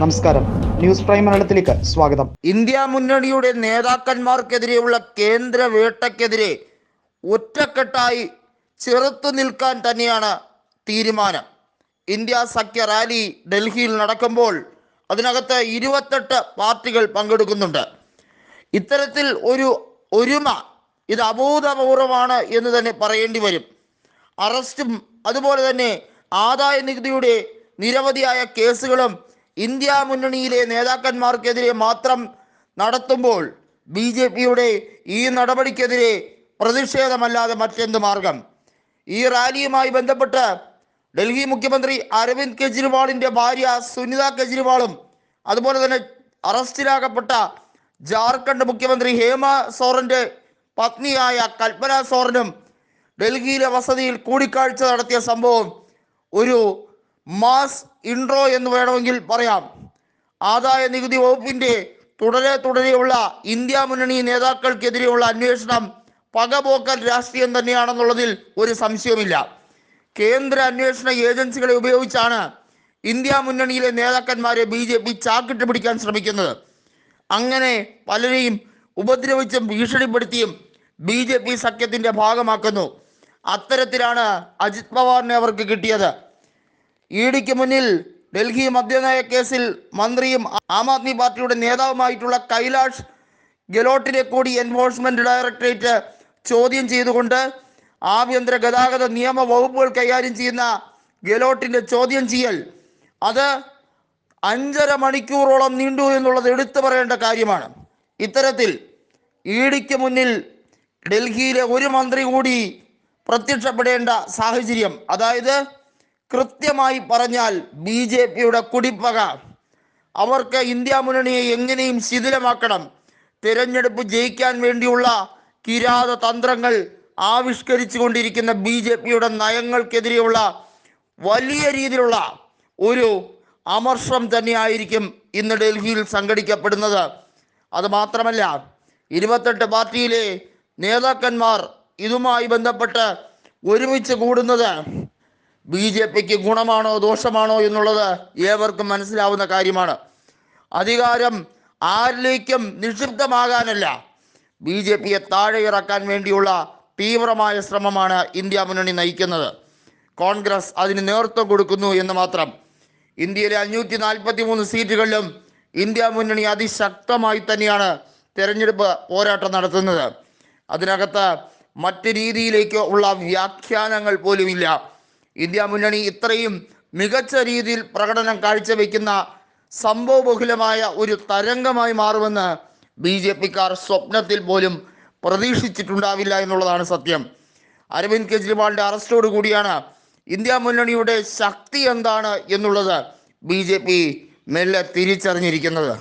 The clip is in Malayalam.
നമസ്കാരം. ന്യൂസ് പ്രൈം മലയാളത്തിലേക്ക് സ്വാഗതം. ഇന്ത്യ മുന്നണിയുടെ നേതാക്കന്മാർക്കെതിരെയുള്ള കേന്ദ്ര വേട്ടയ്ക്കെതിരെ ഒറ്റക്കെട്ടായി ചെറുത്തു നിൽക്കാൻ തന്നെയാണ് തീരുമാനം. ഇന്ത്യ സഖ്യ റാലി ഡൽഹിയിൽ നടക്കുമ്പോൾ അതിനകത്ത് ഇരുപത്തെട്ട് പാർട്ടികൾ പങ്കെടുക്കുന്നുണ്ട്. ഇത്തരത്തിൽ ഒരു ഒരുമ ഇത് അബോധപൂർവമാണ് എന്ന് തന്നെ പറയേണ്ടി വരും. അറസ്റ്റും അതുപോലെ തന്നെ ആദായ നികുതിയുടെ നിരവധിയായ കേസുകളും ഇന്ത്യ മുന്നണിയിലെ നേതാക്കന്മാർക്കെതിരെ മാത്രം നടത്തുമ്പോൾ ബി ജെ പിയുടെ ഈ നടപടിക്കെതിരെ പ്രതിഷേധമല്ലാതെ മറ്റെന്ത് മാർഗം? ഈ റാലിയുമായി ബന്ധപ്പെട്ട് ഡൽഹി മുഖ്യമന്ത്രി അരവിന്ദ് കെജ്രിവാളിന്റെ ഭാര്യ സുനിത കെജ്രിവാളും അതുപോലെ തന്നെ അറസ്റ്റിലാകപ്പെട്ട ജാർഖണ്ഡ് മുഖ്യമന്ത്രി ഹേമ സോറന്റെ പത്നിയായ കൽപ്പന സോറനും ഡൽഹിയിലെ വസതിയിൽ കൂടിക്കാഴ്ച നടത്തിയ സംഭവം ഒരു മാസ് ഇൻട്രോ എന്ന് വേണമെങ്കിൽ പറയാം. ആദായ നികുതി വകുപ്പിന്റെ തുടരെ തുടരെയുള്ള ഇന്ത്യ മുന്നണി നേതാക്കൾക്കെതിരെയുള്ള അന്വേഷണം പകപോക്കൽ രാഷ്ട്രീയം തന്നെയാണെന്നുള്ളതിൽ ഒരു സംശയവുമില്ല. കേന്ദ്ര അന്വേഷണ ഏജൻസികളെ ഉപയോഗിച്ചാണ് ഇന്ത്യ മുന്നണിയിലെ നേതാക്കന്മാരെ ബി ജെ പി ചാക്കിട്ട് പിടിക്കാൻ ശ്രമിക്കുന്നത്. അങ്ങനെ പലരെയും ഉപദ്രവിച്ചും ഭീഷണിപ്പെടുത്തിയും ബി ജെ പി സഖ്യത്തിന്റെ ഭാഗമാക്കുന്നു. അത്തരത്തിലാണ് അജിത് പവാറിനെ അവർക്ക് കിട്ടിയത്. ഇ ഡിക്ക് മുന്നിൽ ഡൽഹി മദ്യനയ കേസിൽ മന്ത്രിയും ആം ആദ്മി പാർട്ടിയുടെ നേതാവുമായിട്ടുള്ള കൈലാഷ് ഗെലോട്ടിനെ കൂടി എൻഫോഴ്സ്മെന്റ് ഡയറക്ടറേറ്റ് ചോദ്യം ചെയ്തുകൊണ്ട് ആഭ്യന്തര ഗതാഗത നിയമ വകുപ്പുകൾ കൈകാര്യം ചെയ്യുന്ന ഗെലോട്ടിന്റെ ചോദ്യം ചെയ്യൽ. അത് അഞ്ചര മണിക്കൂറോളം നീണ്ടു എന്നുള്ളത് എടുത്തു പറയേണ്ട കാര്യമാണ്. ഇത്തരത്തിൽ ഇ ഡിക്ക് മുന്നിൽ ഡൽഹിയിലെ ഒരു മന്ത്രി കൂടി പ്രത്യക്ഷപ്പെടേണ്ട സാഹചര്യം. അതായത് കൃത്യമായി പറഞ്ഞാൽ ബി ജെ പിയുടെ കുടിപ്പക അവർക്ക് ഇന്ത്യ മുന്നണിയെ എങ്ങനെയും ശിഥിലമാക്കണം. തിരഞ്ഞെടുപ്പ് ജയിക്കാൻ വേണ്ടിയുള്ള കിരാത തന്ത്രങ്ങൾ ആവിഷ്കരിച്ചു കൊണ്ടിരിക്കുന്ന ബി ജെ പിയുടെ നയങ്ങൾക്കെതിരെയുള്ള വലിയ രീതിയിലുള്ള ഒരു അമർഷം തന്നെയായിരിക്കും ഇന്ന് ഡൽഹിയിൽ സംഘടിക്കപ്പെടുന്നത്. അത് മാത്രമല്ല ഇരുപത്തെട്ട് പാർട്ടിയിലെ നേതാക്കന്മാർ ഇതുമായി ബന്ധപ്പെട്ട് ഒരുമിച്ച് കൂടുന്നത് ബി ജെ പിക്ക് ഗുണമാണോ ദോഷമാണോ എന്നുള്ളത് ഏവർക്കും മനസ്സിലാവുന്ന കാര്യമാണ്. അധികാരം ആരിലേക്കും നിക്ഷിപ്തമാകാനല്ല. ബി ജെ പിയെ താഴെ ഇറക്കാൻ വേണ്ടിയുള്ള തീവ്രമായ ശ്രമമാണ് ഇന്ത്യ മുന്നണി നയിക്കുന്നത്. കോൺഗ്രസ് അതിന് നേതൃത്വം കൊടുക്കുന്നു എന്ന് മാത്രം. ഇന്ത്യയിലെ അഞ്ഞൂറ്റി നാൽപ്പത്തി മൂന്ന് സീറ്റുകളിലും ഇന്ത്യ മുന്നണി അതിശക്തമായി തന്നെയാണ് തെരഞ്ഞെടുപ്പ് പോരാട്ടം നടത്തുന്നത്. അതിനകത്ത് മറ്റ് രീതിയിലേക്ക് ഉള്ള വ്യാഖ്യാനങ്ങൾ പോലുമില്ല. ഇന്ത്യ മുന്നണി ഇത്രയും മികച്ച രീതിയിൽ പ്രകടനം കാഴ്ചവെക്കുന്ന സംഭവബഹുലമായ ഒരു തരംഗമായി മാറുമെന്ന് ബി ജെ പിക്കാർ സ്വപ്നത്തിൽ പോലും പ്രതീക്ഷിച്ചിട്ടുണ്ടാവില്ല എന്നുള്ളതാണ് സത്യം. അരവിന്ദ് കെജ്രിവാളിന്റെ അറസ്റ്റോട് കൂടിയാണ് ഇന്ത്യ മുന്നണിയുടെ ശക്തി എന്താണ് എന്നുള്ളത് ബി ജെ പി മെല്ലെ തിരിച്ചറിഞ്ഞിരിക്കുന്നത്.